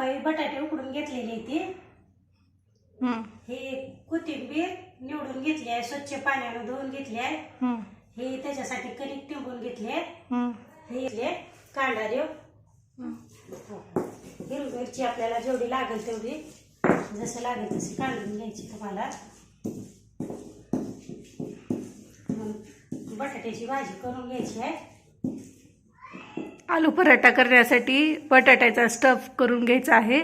हे बटाटे उकडून घेतलेले ते हं, हे कोथिंबीर निवडून घेतली आहे स्वच्छ पाण्यानं धुवून घेतली आहे. हं, हे त्याच्यासाठी कणिक टिंबून घेतले हं, हे घेतले कांदा देव. हिरवी मिरची आपल्याला जेवढी लागेल तेवढी जसं लागेल तशी काढून घ्यायची तुम्हाला. मग बटाट्याची भाजी करून घ्यायची आहे. आलू पराठा करण्यासाठी बटाट्याचा स्टफ करून घ्यायचा आहे.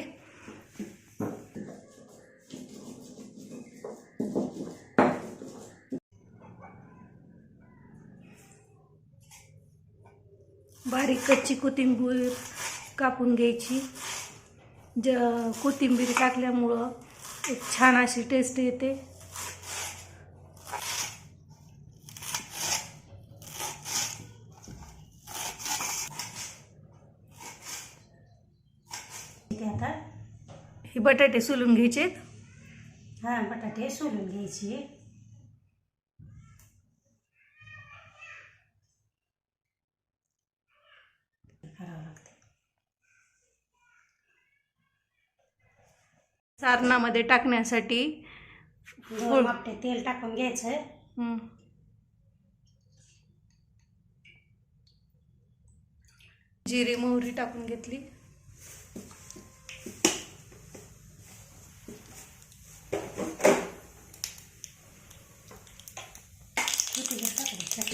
बारीक कच्ची कोथिंबीर कापून घ्यायची. ज कोथिंबीर टाकल्यामुळं एक छान अशी टेस्ट येते ते आता हे बटाटे सोलून घ्यायचे. हा बटाटे सोलून घ्यायची. करावं लागते. सारणामध्ये टाकण्यासाठी दोन तेल टाकून घ्यायचं. हं, जिरे मोहरी टाकून घेतली.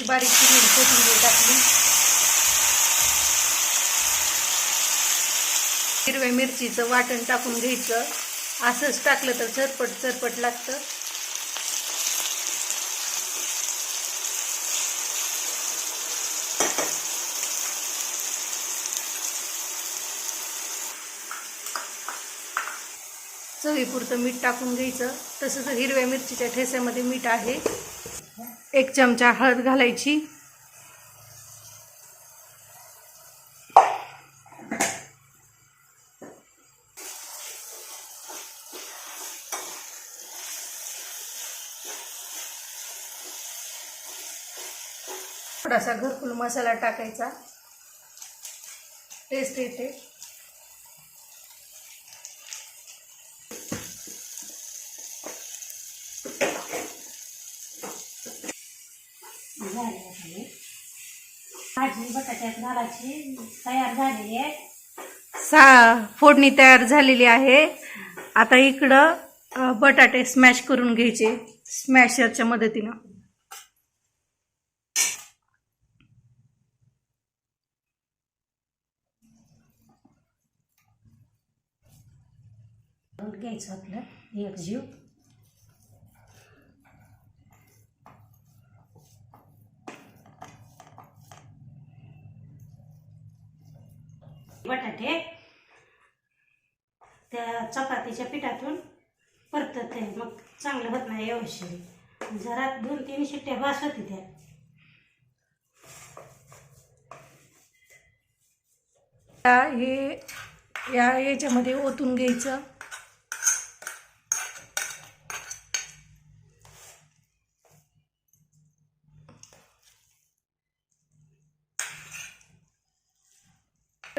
बारीक चिरलेली कोथिंबीर टाकली. हिरव्या मिरचीचं वाटण टाकून घ्यायचं. असंच टाकलं तर चरपट चरपट लागतं. चवीपुरतं मीठ टाकून घ्यायचं. तसंच हिरव्या मिरचीच्या ठेस्यामध्ये मीठ आहे. एक चमचा हळद घालायची. थोडासा घरकुल मसाला टाकायचा. टेस्ट येते. भाजी बटाट्यात घालायची तयार झालेली आहे सा फोडणी तयार झालेली आहे. आता इकडं अ, बटाटे स्मॅश करून घ्यायचे. स्मॅशरच्या मदतीनं. घ्यायचं आपलं एक जीव. बटाटे त्या चपातीच्या पिठातून परतत ते. मग चांगलं होत नाही व्यवस्थित जरा दोन तीन शिट्ट्या भास होती त्या. हे या याच्यामध्ये ओतून घ्यायचं.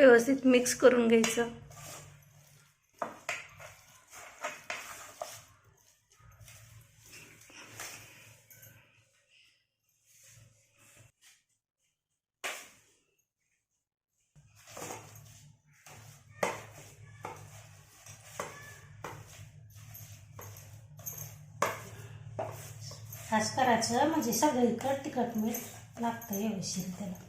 व्यवस्थित मिक्स करून घ्यायचं. खास करायचं म्हणजे सगळीकडं तिखट मीठ लागतं व्यवस्थित त्याला.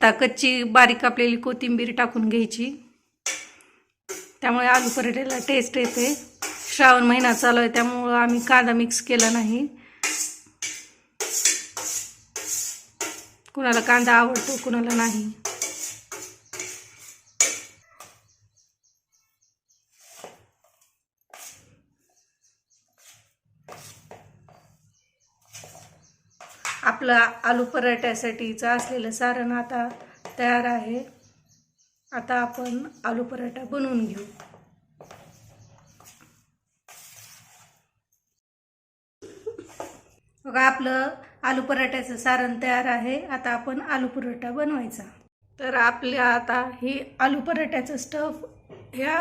आता कच्ची बारीक कापलेली कोथिंबीर टाकून घ्यायची. त्यामुळे आलू पराठ्याला टेस्ट येते. श्रावण महिना चालू आहे त्यामुळं आम्ही कांदा मिक्स केला नाही. कुणाला कांदा आवडतो कुणाला नाही. आपलं आलू पराठ्यासाठीचं असलेलं सारण आता तयार आहे. आता आपण आलू पराठा बनवून घेऊ. बघा आपलं आलू पराठ्याचं सारण तयार आहे. आता आपण आलू पराठा बनवायचा. तर आपल्या आता हे आलू पराठ्याचं स्टफ ह्या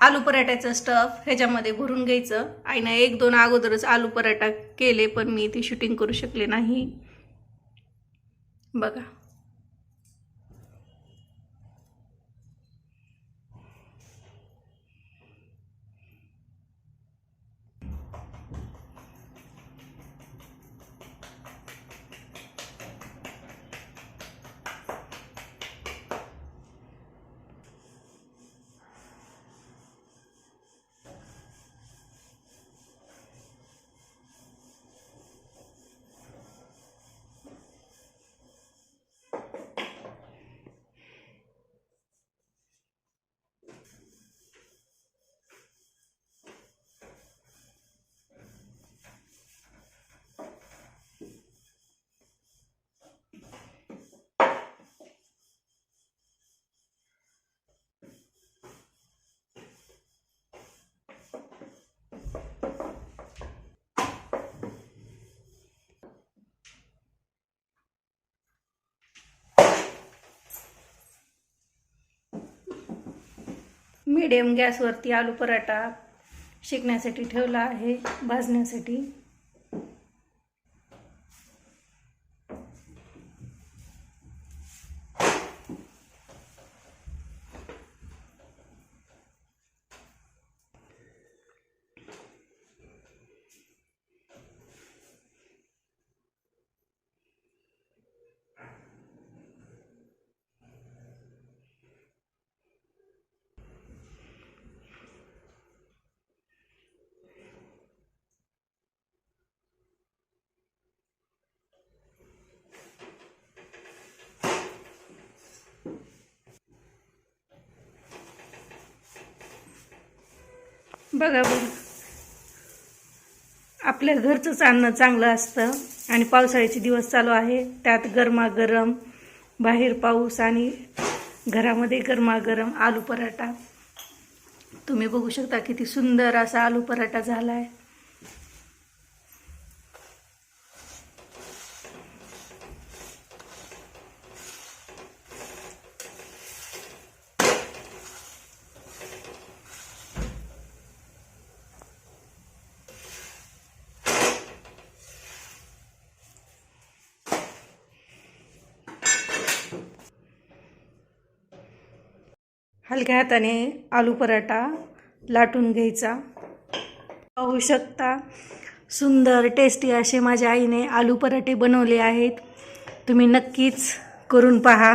आलू पराठ्याचं स्टफ ह्याच्यामध्ये भरून घ्यायचं. आईनं एक दोन अगोदरच आलू पराठा केले पण मी ती शूटिंग करू शकले नाही. बघा. मीडियम गॅसवरती आलू पराठा शेकण्यासाठी ठेवला आहे भाजण्यासाठी. बघा बघा. आपल्या घरचंच अन्न चांगलं असतं आणि पावसाळ्याचे दिवस चालू आहे. त्यात गरमागरम बाहेर पाऊस आणि घरामध्ये गरमागरम आलू पराठा. तुम्ही बघू शकता किती सुंदर असा आलू पराठा झाला आहे हलक्या हाताने आलू पराठा लाटून घ्यायचा. पाहू शकता सुंदर टेस्टी असे माझ्या आईने आलू पराठे बनवले आहेत. तुम्ही नक्कीच करून पहा.